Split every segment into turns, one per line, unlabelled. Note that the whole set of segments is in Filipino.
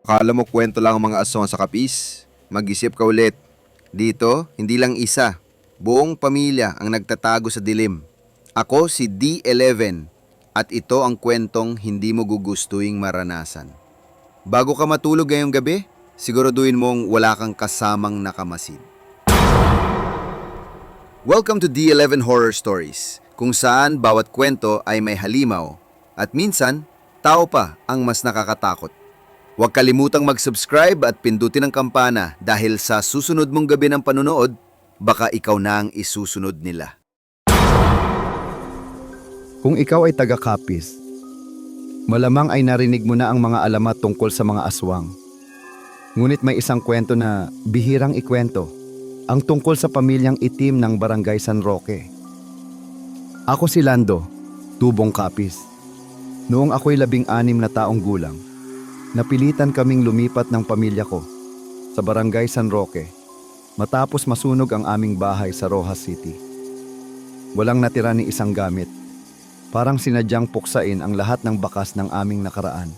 Akala mo kwento lang ang mga aswang sa kapis? Mag-isip ka ulit. Dito, hindi lang isa. Buong pamilya ang nagtatago sa dilim. Ako si D11 at ito ang kwentong hindi mo gugustuing maranasan. Bago ka matulog ngayong gabi, siguraduhin mong wala kang kasamang nakamasid. Welcome to D11 Horror Stories, kung saan bawat kwento ay may halimaw at minsan, tao pa ang mas nakakatakot. Huwag kalimutang mag-subscribe at pindutin ang kampana dahil sa susunod mong gabi ng panonood, baka ikaw na ang isusunod nila.
Kung ikaw ay taga-Kapis, malamang ay narinig mo na ang mga alamat tungkol sa mga aswang. Ngunit may isang kwento na bihirang ikwento, ang tungkol sa pamilyang itim ng Barangay San Roque. Ako si Lando, tubong Kapis. Noong ako'y labing anim na taong gulang, napilitan kaming lumipat ng pamilya ko sa Barangay San Roque matapos masunog ang aming bahay sa Rojas City. Walang natira ni isang gamit Parang sinadyang puksain ang lahat ng bakas ng aming nakaraan.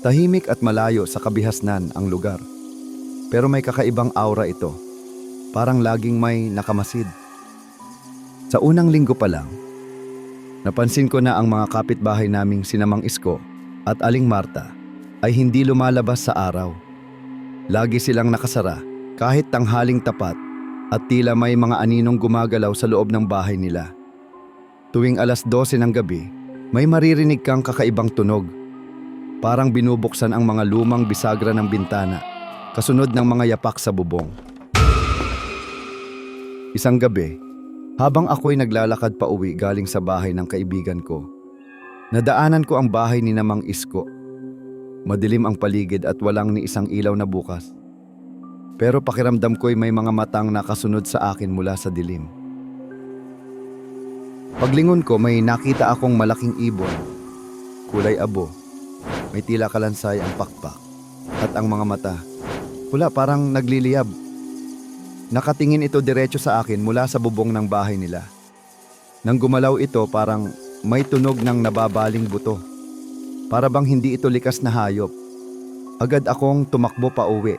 Tahimik at malayo sa kabihasnan ang lugar. Pero may kakaibang aura ito. Parang laging may nakamasid. Sa unang linggo pa lang, napansin ko na ang mga kapitbahay naming sinamang Isko at Aling Marta ay hindi lumalabas sa araw. Lagi silang nakasara kahit tanghaling tapat at tila may mga aninong gumagalaw sa loob ng bahay nila. Tuwing alas 12 ng gabi, may maririnig kang kakaibang tunog. Parang binubuksan ang mga lumang bisagra ng bintana, kasunod ng mga yapak sa bubong. Isang gabi, habang ako'y naglalakad pa uwi galing sa bahay ng kaibigan ko, nadaanan ko ang bahay ni Namang Isko. Madilim ang paligid at walang ni isang ilaw na bukas. Pero pakiramdam ko'y may mga matang nakasunod sa akin mula sa dilim. Paglingon ko may nakita akong malaking ibon. Kulay abo. May tila kalansay ang pakpak. At ang mga mata. Pula parang nagliliyab. Nakatingin ito diretso sa akin mula sa bubong ng bahay nila. Nang gumalaw ito parang may tunog ng nababaling buto. Para bang hindi ito likas na hayop. Agad akong tumakbo pa uwi.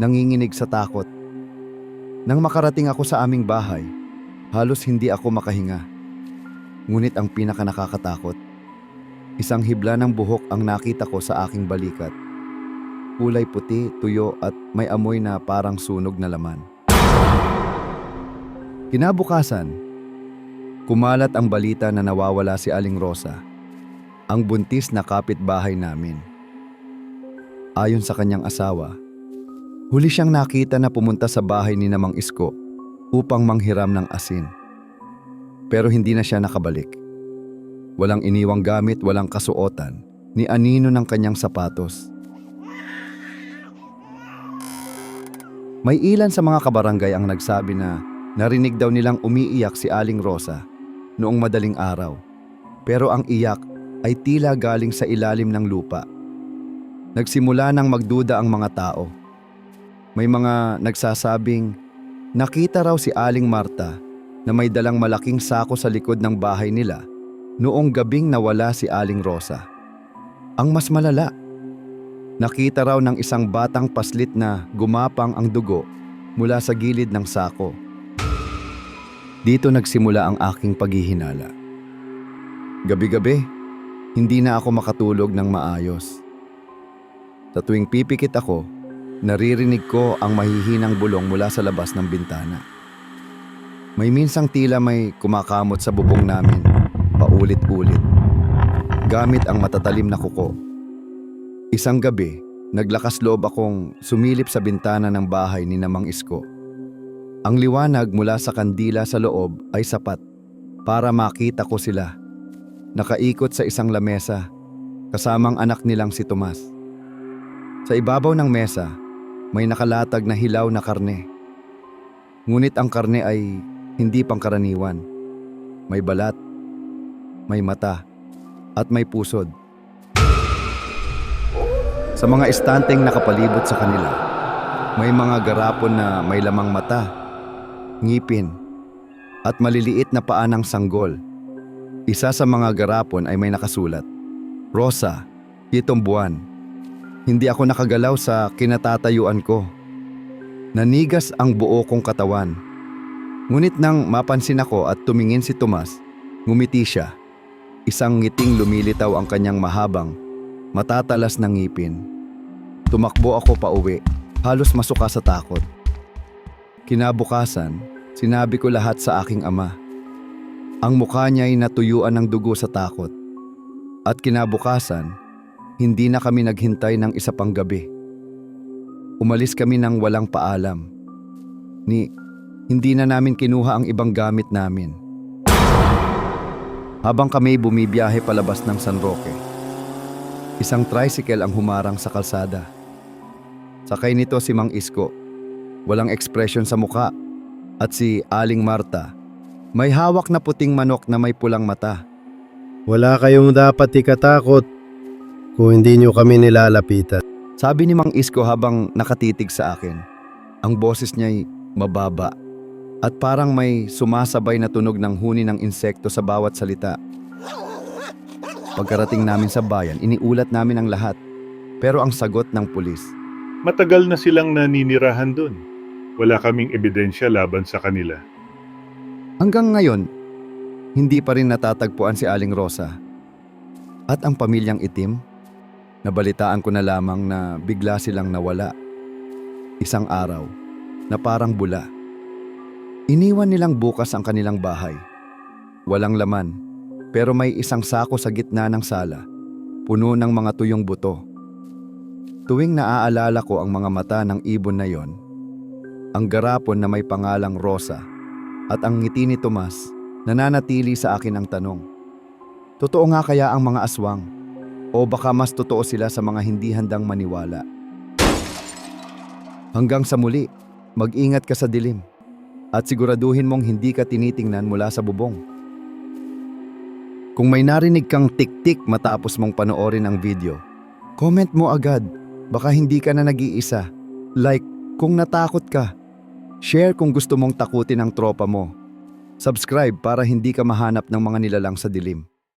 Nanginginig sa takot. Nang makarating ako sa aming bahay, halos hindi ako makahinga. Ngunit ang pinaka nakakatakot, isang hibla ng buhok ang nakita ko sa aking balikat. Kulay puti, tuyo at may amoy na parang sunog na laman. Kinabukasan, kumalat ang balita na nawawala si Aling Rosa, ang buntis na kapitbahay namin. Ayon sa kanyang asawa, huli siyang nakita na pumunta sa bahay ni Namang Isko upang manghiram ng asin pero hindi na siya nakabalik. Walang iniwang gamit, walang kasuotan, ni anino ng kanyang sapatos. May ilan sa mga kabarangay ang nagsabi na narinig daw nilang umiiyak si Aling Rosa noong madaling araw. Pero ang iyak ay tila galing sa ilalim ng lupa. Nagsimula nang magduda ang mga tao. May mga nagsasabing nakita raw si Aling Marta na may dalang malaking sako sa likod ng bahay nila noong gabing nawala si Aling Rosa. Ang mas malala, nakita raw ng isang batang paslit na gumapang ang dugo mula sa gilid ng sako. Dito nagsimula ang aking paghihinala. Gabi-gabi, hindi na ako makatulog ng maayos. Sa tuwing pipikit ako, naririnig ko ang mahihinang bulong mula sa labas ng bintana. May minsang tila may kumakamot sa bubong namin, paulit-ulit. Gamit ang matatalim na kuko. Isang gabi, naglakas loob akong sumilip sa bintana ng bahay ni Namang Isko. Ang liwanag mula sa kandila sa loob ay sapat para makita ko sila. Nakaikot sa isang lamesa, kasamang anak nilang si Tomas. Sa ibabaw ng mesa, may nakalatag na hilaw na karne. Ngunit ang karne ay hindi pangkaraniwan. May balat, may mata, at may pusod. Sa mga estanteng nakapalibot sa kanila, may mga garapon na may lamang mata, ngipin, at maliliit na paa ng sanggol. Isa sa mga garapon ay may nakasulat, Rosa, pitong buwan. Hindi ako nakagalaw sa kinatatayuan ko. Nanigas ang buo kong katawan. Ngunit nang mapansin ako at tumingin si Tomas, ngumiti siya. Isang ngiting lumilitaw ang kanyang mahabang, matatalas na ngipin. Tumakbo ako pa uwi, halos masuka sa takot. Kinabukasan, sinabi ko lahat sa aking ama. Ang mukha niya ay natuyuan ng dugo sa takot. At kinabukasan, hindi na kami naghintay ng isa pang gabi. Umalis kami ng walang paalam. Ni, hindi na namin kinuha ang ibang gamit namin. Habang kami bumibiyahe palabas ng San Roque, isang tricycle ang humarang sa kalsada. Sakay nito si Mang Isko. Walang ekspresyon sa muka. At si Aling Marta, may hawak na puting manok na may pulang mata.
Wala kayong dapat ikatakot kung hindi nyo kami nilalapitan.
Sabi ni Mang Isko habang nakatitig sa akin. Ang boses niya'y mababa at parang may sumasabay na tunog ng huni ng insekto sa bawat salita. Pagkarating namin sa bayan, iniulat namin ang lahat. Pero ang sagot ng pulis,
Matagal na silang naninirahan doon. Wala kaming ebidensya laban sa kanila.
Hanggang ngayon, hindi pa rin natatagpuan si Aling Rosa. At ang pamilyang itim, nabalitaan ko na lamang na bigla silang nawala. Isang araw, na parang bula. Iniwan nilang bukas ang kanilang bahay. Walang laman, pero may isang sako sa gitna ng sala, puno ng mga tuyong buto. Tuwing naaalala ko ang mga mata ng ibon na yon, ang garapon na may pangalang Rosa at ang ngiti ni Tomas, nananatili sa akin ang tanong. Totoo nga kaya ang mga aswang? O baka mas totoo sila sa mga hindi handang maniwala? Hanggang sa muli, mag-ingat ka sa dilim at siguraduhin mong hindi ka tinitingnan mula sa bubong. Kung may narinig kang tik-tik matapos mong panoorin ang video, comment mo agad. Baka hindi ka na nag-iisa. Like kung natakot ka. Share kung gusto mong takutin ang tropa mo. Subscribe para hindi ka mahanap ng mga nilalang sa dilim.